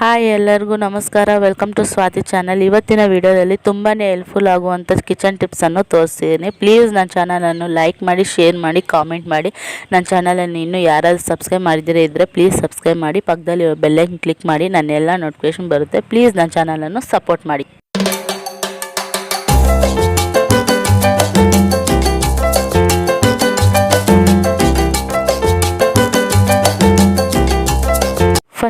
Hi ಎಲ್ಲರಿಗೂ ನಮಸ್ಕಾರ. Welcome to Swati channel. ಇವತ್ತಿನ ವಿಡಿಯೋದಲ್ಲಿ ತುಂಬಾ ಹೆಲ್ಪ್ಫುಲ್ ಆಗುವಂಥ ಕಿಚನ್ ಟಿಪ್ಸನ್ನು ತೋರಿಸ್ತೀನಿ. ಪ್ಲೀಸ್ ನನ್ನ ಚಾನಲನ್ನು ಲೈಕ್ ಮಾಡಿ ಶೇರ್ ಮಾಡಿ ಕಾಮೆಂಟ್ ಮಾಡಿ. ನನ್ನ ಚಾನಲನ್ನು ಇನ್ನೂ ಯಾರಾದರೂ ಸಬ್ಸ್ಕ್ರೈಬ್ ಮಾಡಿದರೆ ಇದ್ದರೆ ಪ್ಲೀಸ್ ಸಬ್ಸ್ಕ್ರೈಬ್ ಮಾಡಿ. ಪಕ್ಕದಲ್ಲಿ ಬೆಲ್ಲೈನ್ ಕ್ಲಿಕ್ ಮಾಡಿ. ನನ್ನ ಎಲ್ಲ ನೋಟಿಫಿಕೇಶನ್ ಬರುತ್ತೆ ಪ್ಲೀಸ್ ನನ್ನ ಚಾನಲನ್ನು ಸಪೋರ್ಟ್ ಮಾಡಿ.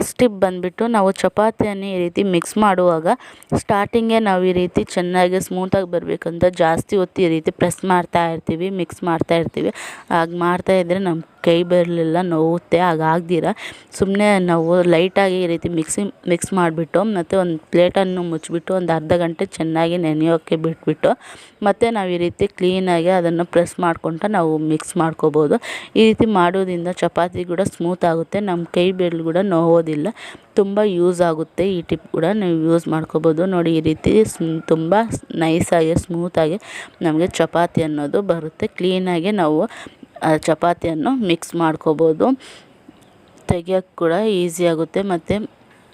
ಫಸ್ಟ್ ಟಿಪ್ ಬಂದುಬಿಟ್ಟು ನಾವು ಚಪಾತಿಯನ್ನು ಈ ರೀತಿ ಮಿಕ್ಸ್ ಮಾಡುವಾಗ ಸ್ಟಾರ್ಟಿಂಗೇ ನಾವು ಈ ರೀತಿ ಚೆನ್ನಾಗಿ ಸ್ಮೂತಾಗಿ ಬರಬೇಕಂತ ಜಾಸ್ತಿ ಹೊತ್ತು ಈ ರೀತಿ ಪ್ರೆಸ್ ಮಾಡ್ತಾ ಇರ್ತೀವಿ ಮಿಕ್ಸ್ ಮಾಡ್ತಾ ಇರ್ತೀವಿ. ಹಾಗೆ ಮಾಡ್ತಾ ಇದ್ದರೆ ನಮ್ಮ ಕೈ ಬೆರಳೆಲ್ಲ ನೋವುತ್ತೆ, ಹಾಗಾಗ್ದಿರ? ಸುಮ್ಮನೆ ನಾವು ಲೈಟಾಗಿ ಈ ರೀತಿ ಮಿಕ್ಸಿ, ಮಿಕ್ಸ್ ಮಾಡಿಬಿಟ್ಟು, ಮತ್ತು ಒಂದು ಪ್ಲೇಟನ್ನು ಮುಚ್ಚಿಬಿಟ್ಟು, ಒಂದು ಅರ್ಧ ಗಂಟೆ ಚೆನ್ನಾಗಿ ನೆನೆಯೋಕ್ಕೆ ಬಿಟ್ಬಿಟ್ಟು, ಮತ್ತು ನಾವು ಈ ರೀತಿ ಕ್ಲೀನಾಗಿ ಅದನ್ನು ಪ್ರೆಸ್ ಮಾಡ್ಕೊತ ನಾವು ಮಿಕ್ಸ್ ಮಾಡ್ಕೋಬೋದು. ಈ ರೀತಿ ಮಾಡೋದ್ರಿಂದ ಚಪಾತಿ ಕೂಡ ಸ್ಮೂತ್ ಆಗುತ್ತೆ ನಮ್ಮ ಕೈ ಬೆರಳು ಕೂಡ ನೋವೋದಿಲ್ಲ. ತುಂಬ ಯೂಸ್ ಆಗುತ್ತೆ, ಈ ಟಿಪ್ ಕೂಡ ನೀವು ಯೂಸ್ ಮಾಡ್ಕೋಬೋದು. ನೋಡಿ, ಈ ರೀತಿ ತುಂಬ ನೈಸಾಗಿ, ಸ್ಮೂತಾಗಿ ನಮಗೆ ಚಪಾತಿ ಅನ್ನೋದು ಬರುತ್ತೆ. ಕ್ಲೀನಾಗಿ ನಾವು ಚಪಾತಿಯನ್ನು ಮಿಕ್ಸ್ ಮಾಡ್ಕೋಬೋದು. ತೆಗಿಯೋಕ್ಕೆ ಕೂಡ ಈಸಿ ಆಗುತ್ತೆ ಮತ್ತು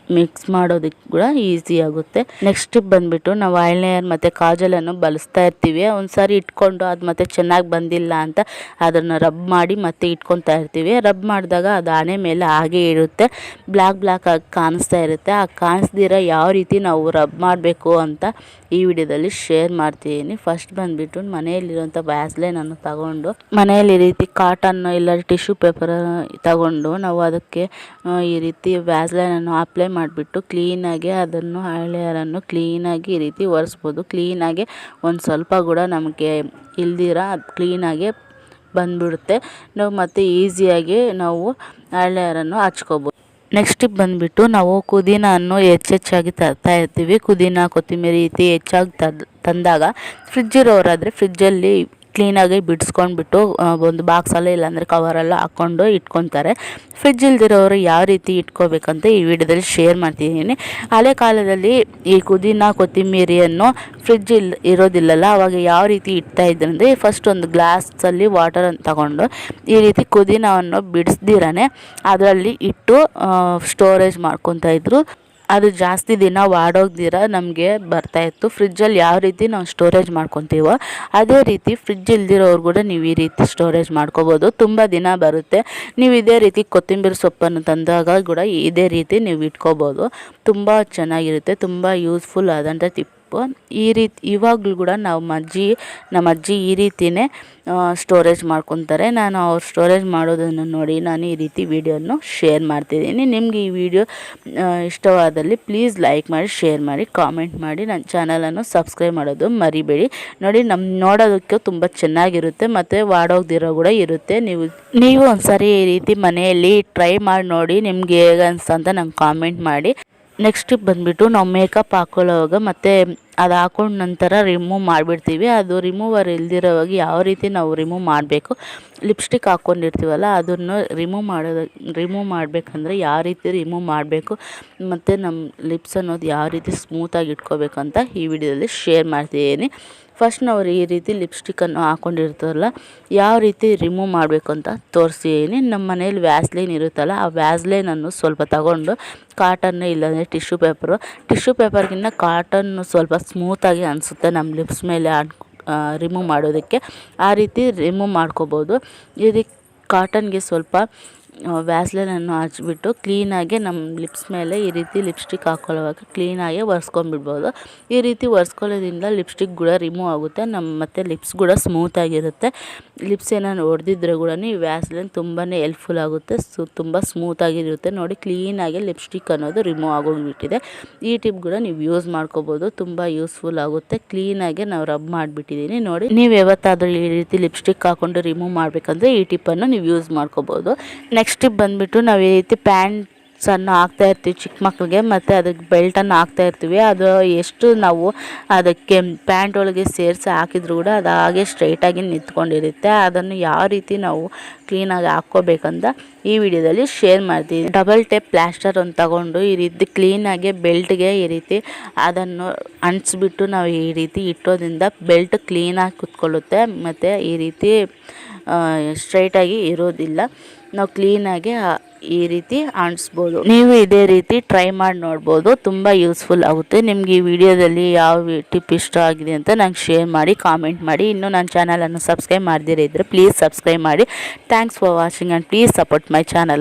ಮಿಕ್ಸ್ ಮಾಡೋದಕ್ಕೆ ಕೂಡ ಈಸಿ ಆಗುತ್ತೆ. ನೆಕ್ಸ್ಟ್ ಬಂದುಬಿಟ್ಟು ನಾವು ಐಲೈನರ್ ಮತ್ತು ಕಾಜಲನ್ನು ಬಳಸ್ತಾ ಇರ್ತೀವಿ. ಒಂದು ಸಾರಿ ಇಟ್ಕೊಂಡು ಅದು ಮತ್ತೆ ಚೆನ್ನಾಗಿ ಬಂದಿಲ್ಲ ಅಂತ ಅದನ್ನು ರಬ್ ಮಾಡಿ ಮತ್ತೆ ಇಟ್ಕೊತಾ ಇರ್ತೀವಿ. ರಬ್ ಮಾಡಿದಾಗ ಅದು ಆನೆ ಮೇಲೆ ಹಾಗೆ ಇರುತ್ತೆ. ಬ್ಲ್ಯಾಕ್ ಬ್ಲ್ಯಾಕ್ ಆಗಿ ಕಾಣಿಸ್ತಾ ಇರುತ್ತೆ. ಆ ಕಾಣಿಸ್ದಿರ ಯಾವ ರೀತಿ ನಾವು ರಬ್ ಮಾಡಬೇಕು ಅಂತ ಈ ವಿಡಿಯೋದಲ್ಲಿ ಶೇರ್ ಮಾಡ್ತಿದ್ದೀನಿ ಫಸ್ಟ್ ಬಂದ್ಬಿಟ್ಟು ಮನೆಯಲ್ಲಿರುವಂಥ ವ್ಯಾಸ್ಲೈನನ್ನು ತಗೊಂಡು, ಮನೆಯಲ್ಲಿ ಈ ರೀತಿ ಕಾಟನ್ ಇಲ್ಲ ಟಿಶ್ಯೂ ಪೇಪರ್ ತಗೊಂಡು ನಾವು ಅದಕ್ಕೆ ಈ ರೀತಿ ವ್ಯಾಸ್ಲೈನನ್ನು ಅಪ್ಲೈ ಮಾಡಿಬಿಟ್ಟು ಕ್ಲೀನಾಗಿ ಅದನ್ನು ಹಳೆಯರನ್ನು ಕ್ಲೀನಾಗಿ ಈ ರೀತಿ ಒರೆಸ್ಬೋದು. ಕ್ಲೀನಾಗಿ ಒಂದು ಸ್ವಲ್ಪ ಕೂಡ ನಮಗೆ ಇಲ್ದಿರ ಅದು ಕ್ಲೀನಾಗೆ ಬಂದ್ಬಿಡುತ್ತೆ. ನಾವು ಮತ್ತು ಈಸಿಯಾಗಿ ನಾವು ಹಳೆಯರನ್ನು ಹಚ್ಕೋಬೋದು. ನೆಕ್ಸ್ಟ್ ಬಂದುಬಿಟ್ಟು ನಾವು ಪುದೀನವನ್ನು ಹೆಚ್ಚೆಚ್ಚಾಗಿ ತರ್ತಾ ಇರ್ತೀವಿ ಕುದೀನ ಕೊತ್ತಂಬರಿ ರೀತಿ ಹೆಚ್ಚಾಗಿ ತಂದಾಗ ಫ್ರಿಜ್ ಇರೋರಾದರೆ ಫ್ರಿಜ್ಜಲ್ಲಿ ಕ್ಲೀನಾಗಿ ಬಿಡಿಸ್ಕೊಂಡ್ಬಿಟ್ಟು ಒಂದು ಬಾಕ್ಸಲ್ಲಿ ಇಲ್ಲಾಂದರೆ ಕವರೆಲ್ಲ ಹಾಕ್ಕೊಂಡು ಇಟ್ಕೊತಾರೆ. ಫ್ರಿಜ್ ಇಲ್ದಿರೋರು ಯಾವ ರೀತಿ ಇಟ್ಕೋಬೇಕಂತ ಈ ವಿಡಿಯೋದಲ್ಲಿ ಶೇರ್ ಮಾಡ್ತಿದ್ದೀನಿ. ಹಳೆ ಕಾಲದಲ್ಲಿ ಈ ಕುದಿನ ಕೊತ್ತಂಬರಿಯನ್ನು ಫ್ರಿಜ್ ಇಲ್ ಇರೋದಿಲ್ಲಲ್ಲ, ಅವಾಗ ಯಾವ ರೀತಿ ಇಡ್ತಾ ಇದ್ರಂದರೆ ಫಸ್ಟ್ ಒಂದು ಗ್ಲಾಸಲ್ಲಿ ವಾಟರನ್ನು ತಗೊಂಡು ಈ ರೀತಿ ಕುದಿನವನ್ನು ಬಿಡಿಸ್ದಿರಾನೆ, ಅದರಲ್ಲಿ ಇಟ್ಟು ಸ್ಟೋರೇಜ್ ಮಾಡ್ಕೊತಾ ಇದ್ರು. ಅದು ಜಾಸ್ತಿ ದಿನ ವಾಡೋಗ್ದಿರ ನಮಗೆ ಬರ್ತಾಯಿತ್ತು ಫ್ರಿಜ್ಜಲ್ಲಿ ಯಾವ ರೀತಿ ನಾವು ಸ್ಟೋರೇಜ್ ಮಾಡ್ಕೊತೀವೋ ಅದೇ ರೀತಿ ಫ್ರಿಜ್ ಇಲ್ದಿರೋರು ಕೂಡ ನೀವು ಈ ರೀತಿ ಸ್ಟೋರೇಜ್ ಮಾಡ್ಕೋಬೋದು. ತುಂಬ ದಿನ ಬರುತ್ತೆ. ನೀವು ಇದೇ ರೀತಿ ಕೊತ್ತಂಬರಿ ಸೊಪ್ಪನ್ನು ತಂದಾಗ ಕೂಡ ಇದೇ ರೀತಿ ನೀವು ಇಟ್ಕೋಬೋದು. ತುಂಬ ಚೆನ್ನಾಗಿರುತ್ತೆ. ತುಂಬ ಯೂಸ್ಫುಲ್ ಆದಂಥ ಟಿಪ್ ಈ ರೀತಿ ಇವಾಗಲೂ ಕೂಡ ನಮ್ಮ ಅಜ್ಜಿ ನಮ್ಮ ಅಜ್ಜಿ ಈ ರೀತಿಯೇ ಸ್ಟೋರೇಜ್ ಮಾಡ್ಕೊತಾರೆ. ನಾನು ಅವ್ರು ಸ್ಟೋರೇಜ್ ಮಾಡೋದನ್ನು ನೋಡಿ ನಾನು ಈ ರೀತಿ ವೀಡಿಯೋನು ಶೇರ್ ಮಾಡ್ತಿದ್ದೀನಿ. ನಿಮಗೆ ಈ ವಿಡಿಯೋ ಇಷ್ಟವಾದಲ್ಲಿ ಪ್ಲೀಸ್ ಲೈಕ್ ಮಾಡಿ ಶೇರ್ ಮಾಡಿ ಕಾಮೆಂಟ್ ಮಾಡಿ. ನನ್ನ ಚಾನಲನ್ನು ಸಬ್ಸ್ಕ್ರೈಬ್ ಮಾಡೋದು ಮರಿಬೇಡಿ. ನೋಡಿ ನಮ್ಮ ನೋಡೋದಕ್ಕೆ ತುಂಬ ಚೆನ್ನಾಗಿರುತ್ತೆ, ಮತ್ತು ವಾಡೋಗ್ದಿರೋ ಕೂಡ ಇರುತ್ತೆ. ನೀವು ನೀವು ಒಂದ್ಸರಿ ಈ ರೀತಿ ಮನೆಯಲ್ಲಿ ಟ್ರೈ ಮಾಡಿ ನೋಡಿ ನಿಮ್ಗೆ ಹೇಗೆ ಅಂತ ನಂಗೆ ಕಾಮೆಂಟ್ ಮಾಡಿ. ನೆಕ್ಸ್ಟ್ ಬಂದುಬಿಟ್ಟು ನಾವು ಮೇಕಪ್ ಹಾಕೊಳ್ಳೋವಾಗ ಮತ್ತು ಅದು ಹಾಕೊಂಡ ನಂತರ ರಿಮೂವ್ ಮಾಡಿಬಿಡ್ತೀವಿ. ಅದು ರಿಮೂವರ್ ಇಲ್ದಿರೋವಾಗ ಯಾವ ರೀತಿ ನಾವು ರಿಮೂವ್ ಮಾಡಬೇಕು? ಲಿಪ್ಸ್ಟಿಕ್ ಹಾಕ್ಕೊಂಡಿರ್ತೀವಲ್ಲ ಅದನ್ನು ರಿಮೂವ್ ಮಾಡೋದು ರಿಮೂವ್ ಮಾಡಬೇಕಂದ್ರೆ ಯಾವ ರೀತಿ ರಿಮೂವ್ ಮಾಡಬೇಕು? ಮತ್ತು ನಮ್ಮ ಲಿಪ್ಸ್ ಅನ್ನೋದು ಯಾವ ರೀತಿ ಸ್ಮೂತಾಗಿ ಇಟ್ಕೋಬೇಕಂತ ಈ ವಿಡಿಯೋದಲ್ಲಿ ಶೇರ್ ಮಾಡ್ತಿದ್ದೀನಿ. ಫಸ್ಟ್ ನಾವು ಈ ರೀತಿ ಲಿಪ್ಸ್ಟಿಕ್ಕನ್ನು ಹಾಕ್ಕೊಂಡಿರ್ತಾರಲ್ಲ ಯಾವ ರೀತಿ ರಿಮೂವ್ ಮಾಡಬೇಕು ಅಂತ ತೋರಿಸಿದ್ದೀನಿ ನಮ್ಮ ಮನೇಲಿ ವ್ಯಾಸ್ಲೈನ್ ಇರುತ್ತಲ್ಲ, ಆ ವ್ಯಾಸ್ಲೈನನ್ನು ಸ್ವಲ್ಪ ತಗೊಂಡು ಕಾಟನ್ನು ಇಲ್ಲಾಂದರೆ ಟಿಶ್ಯೂ ಪೇಪರು, ಟಿಶ್ಯೂ ಪೇಪರ್ಗಿಂತ ಕಾಟನ್ನು ಸ್ವಲ್ಪ ಸ್ಮೂತಾಗಿ ಅನಿಸುತ್ತೆ ನಮ್ಮ ಲಿಪ್ಸ್ ಮೇಲೆ ರಿಮೂವ್ ಮಾಡೋದಕ್ಕೆ. ಆ ರೀತಿ ರಿಮೂವ್ ಮಾಡ್ಕೋಬೋದು. ಇದಕ್ಕೆ ಕಾಟನ್ಗೆ ಸ್ವಲ್ಪ ವ್ಯಾಸ್ಲೈನನ್ನು ಹಚ್ಬಿಟ್ಟು ಕ್ಲೀನಾಗೆ ನಮ್ಮ ಲಿಪ್ಸ್ ಮೇಲೆ ಈ ರೀತಿ ಲಿಪ್ಸ್ಟಿಕ್ ಹಾಕ್ಕೊಳ್ಳುವಾಗ ಕ್ಲೀನಾಗೆ ಒರೆಸ್ಕೊಂಡ್ಬಿಡ್ಬೋದು. ಈ ರೀತಿ ಒರೆಸ್ಕೊಳ್ಳೋದ್ರಿಂದ ಲಿಪ್ಸ್ಟಿಕ್ ಕೂಡ ರಿಮೂವ್ ಆಗುತ್ತೆ, ನಮ್ಮ ಮತ್ತು ಲಿಪ್ಸ್ ಕೂಡ ಸ್ಮೂತಾಗಿರುತ್ತೆ ಲಿಪ್ಸ್ ಏನಾದ್ರು ಹೊಡೆದಿದ್ರೆ ಕೂಡ ಈ ವ್ಯಾಸ್ಲೈನ್ ತುಂಬಾ ಹೆಲ್ಪ್ಫುಲ್ ಆಗುತ್ತೆ, ಸು ತುಂಬ ಸ್ಮೂತಾಗಿರುತ್ತೆ ನೋಡಿ ಕ್ಲೀನಾಗೆ ಲಿಪ್ಸ್ಟಿಕ್ ಅನ್ನೋದು ರಿಮೂವ್ ಆಗೋಗ್ಬಿಟ್ಟಿದೆ. ಈ ಟಿಪ್ ಕೂಡ ನೀವು ಯೂಸ್ ಮಾಡ್ಕೋಬೋದು, ತುಂಬ ಯೂಸ್ಫುಲ್ ಆಗುತ್ತೆ. ಕ್ಲೀನಾಗೆ ನಾವು ರಬ್ ಮಾಡಿಬಿಟ್ಟಿದ್ದೀನಿ ನೋಡಿ ನೀವು ಯಾವತ್ತಾದರೂ ಈ ರೀತಿ ಲಿಪ್ಸ್ಟಿಕ್ ಹಾಕ್ಕೊಂಡು ರಿಮೂವ್ ಮಾಡಬೇಕಂದ್ರೆ ಈ ಟಿಪ್ಪನ್ನು ನೀವು ಯೂಸ್ ಮಾಡ್ಕೋಬೋದು. ನೆಕ್ಸ್ಟ್ ಬಂದುಬಿಟ್ಟು ನಾವು ಈ ರೀತಿ ಪ್ಯಾಂಟ್ಸನ್ನು ಹಾಕ್ತಾ ಇರ್ತೀವಿ ಚಿಕ್ಕ ಮಕ್ಕಳಿಗೆ ಮತ್ತು ಅದಕ್ಕೆ ಬೆಲ್ಟನ್ನು ಹಾಕ್ತಾ ಇರ್ತೀವಿ. ಅದು ಎಷ್ಟು ನಾವು ಅದಕ್ಕೆ ಪ್ಯಾಂಟ್ ಒಳಗೆ ಸೇರಿಸಿ ಹಾಕಿದ್ರು ಕೂಡ ಅದು ಹಾಗೆ ಸ್ಟ್ರೈಟಾಗಿ ನಿಂತ್ಕೊಂಡಿರುತ್ತೆ. ಅದನ್ನು ಯಾವ ರೀತಿ ನಾವು ಕ್ಲೀನಾಗಿ ಹಾಕ್ಕೋಬೇಕಂತ ಈ ವಿಡಿಯೋದಲ್ಲಿ ಶೇರ್ ಮಾಡ್ತೀವಿ ಡಬಲ್ ಟೇಪ್ ಪ್ಲಾಸ್ಟರ್ ಒಂದು ತಗೊಂಡು ಈ ರೀತಿ ಕ್ಲೀನಾಗಿ ಬೆಲ್ಟ್ಗೆ ಈ ರೀತಿ ಅದನ್ನು ಅಂಟಿಸ್ಬಿಟ್ಟು ನಾವು ಈ ರೀತಿ ಇಟ್ಟೋದ್ರಿಂದ ಬೆಲ್ಟ್ ಕ್ಲೀನಾಗಿ ಕುತ್ಕೊಳ್ಳುತ್ತೆ. ಮತ್ತು ಈ ರೀತಿ ಸ್ಟ್ರೈಟಾಗಿ ಇರೋದಿಲ್ಲ. ನಾವು ಕ್ಲೀನಾಗಿ ಈ ರೀತಿ ಆಣಿಸ್ಬೋದು. ನೀವು ಇದೇ ರೀತಿ ಟ್ರೈ ಮಾಡಿ ನೋಡ್ಬೋದು, ತುಂಬ ಯೂಸ್ಫುಲ್ ಆಗುತ್ತೆ. ನಿಮ್ಗೆ ಈ ವಿಡಿಯೋದಲ್ಲಿ ಯಾವ ಟಿಪ್ ಇಷ್ಟ ಆಗಿದೆ ಅಂತ ನಂಗೆ ಶೇರ್ ಮಾಡಿ ಕಾಮೆಂಟ್ ಮಾಡಿ. ಇನ್ನೂ ನನ್ನ ಚಾನಲನ್ನು ಸಬ್ಸ್ಕ್ರೈಬ್ ಮಾಡದಿರ ಇದ್ದರೆ ಪ್ಲೀಸ್ ಸಬ್ಸ್ಕ್ರೈಬ್ ಮಾಡಿ. Thanks for watching and please support my channel